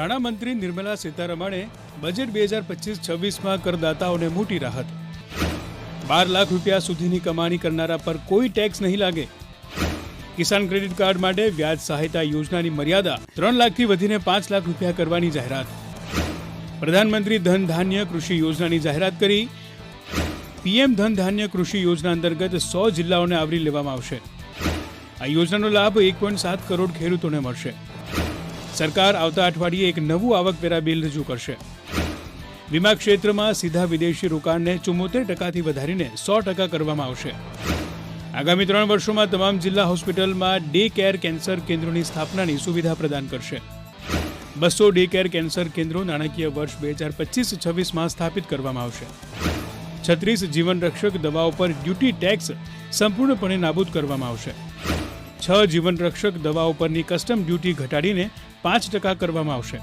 નાણામંત્રી નિર્મલા સીતારમણે બજેટ બે હજાર પચીસ છવ્વીસમાં કરદાતાઓને મોટી રાહત. બાર લાખ રૂપિયા સુધીની કમાણી કરનારા પર કોઈ ટેક્સ નહીં લાગે. કિસાન ક્રેડિટ કાર્ડ માટે વ્યાજ સહાયતા યોજનાની મર્યાદા ત્રણ લાખથી વધીને પાંચ લાખ રૂપિયા કરવાની જાહેરાત. પ્રધાનમંત્રી ધન ધાન્ય કૃષિ યોજનાની જાહેરાત કરી. પીએમ ધન ધાન્ય કૃષિ યોજના અંતર્ગત સો જિલ્લાઓને આવરી લેવામાં આવશે. આ યોજનાનો લાભ એક પોઈન્ટ સાત કરોડ ખેડૂતોને મળશે. સરકાર આવતા અઠવાડિયે એક નવું આવકવેરા બિલ રજૂ કરશે. વીમા ક્ષેત્રમાં સીધા વિદેશી રોકાણને ચુમ્મોતેર ટકાથી વધારીને સો ટકા કરવામાં આવશે. આગામી ત્રણ વર્ષોમાં તમામ જિલ્લા હોસ્પિટલમાં ડે કેર કેન્સર કેન્દ્રોની સ્થાપનાની સુવિધા પ્રદાન કરશે. બસો ડે કેર કેન્સર કેન્દ્રો નાણાકીય વર્ષ બે હજાર પચીસ છવ્વીસમાં સ્થાપિત કરવામાં આવશે. છત્રીસ જીવનરક્ષક દવાઓ પર ડ્યુટી ટેક્સ સંપૂર્ણપણે નાબૂદ કરવામાં આવશે. છ જીવનરક્ષક દવાઓ પરની કસ્ટમ ડ્યુટી ઘટાડીને પાંચ ટકા કરવામાં આવશે.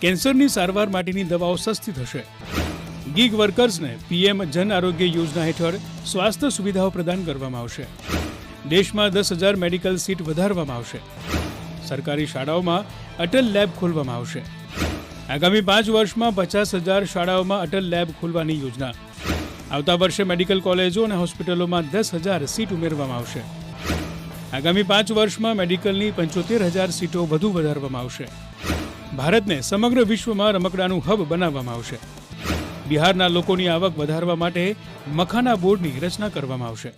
કેન્સરની સારવાર માટેની દવાઓ સસ્તી થશે. ગીગ વર્કર્સને પીએમ જન આરોગ્ય યોજના હેઠળ સ્વાસ્થ્ય સુવિધાઓ પ્રદાન કરવામાં આવશે. દેશમાં દસ હજાર મેડિકલ સીટ વધારવામાં આવશે. સરકારી શાળાઓમાં અટલ લેબ ખોલવામાં આવશે. આગામી પાંચ વર્ષમાં પચાસ હજાર શાળાઓમાં અટલ લેબ ખોલવાની યોજના. આવતા વર્ષે મેડિકલ કોલેજો અને હોસ્પિટલોમાં દસ હજાર સીટ ઉમેરવામાં આવશે. આગામી પાંચ વર્ષમાં મેડિકલની પંચોતેર હજાર સીટો વધુ વધારવામાં આવશે. ભારતને સમગ્ર વિશ્વમાં રમકડાનું હબ બનાવવામાં આવશે. બિહારના લોકોની આવક વધારવા માટે મખાના બોર્ડની રચના કરવામાં આવશે.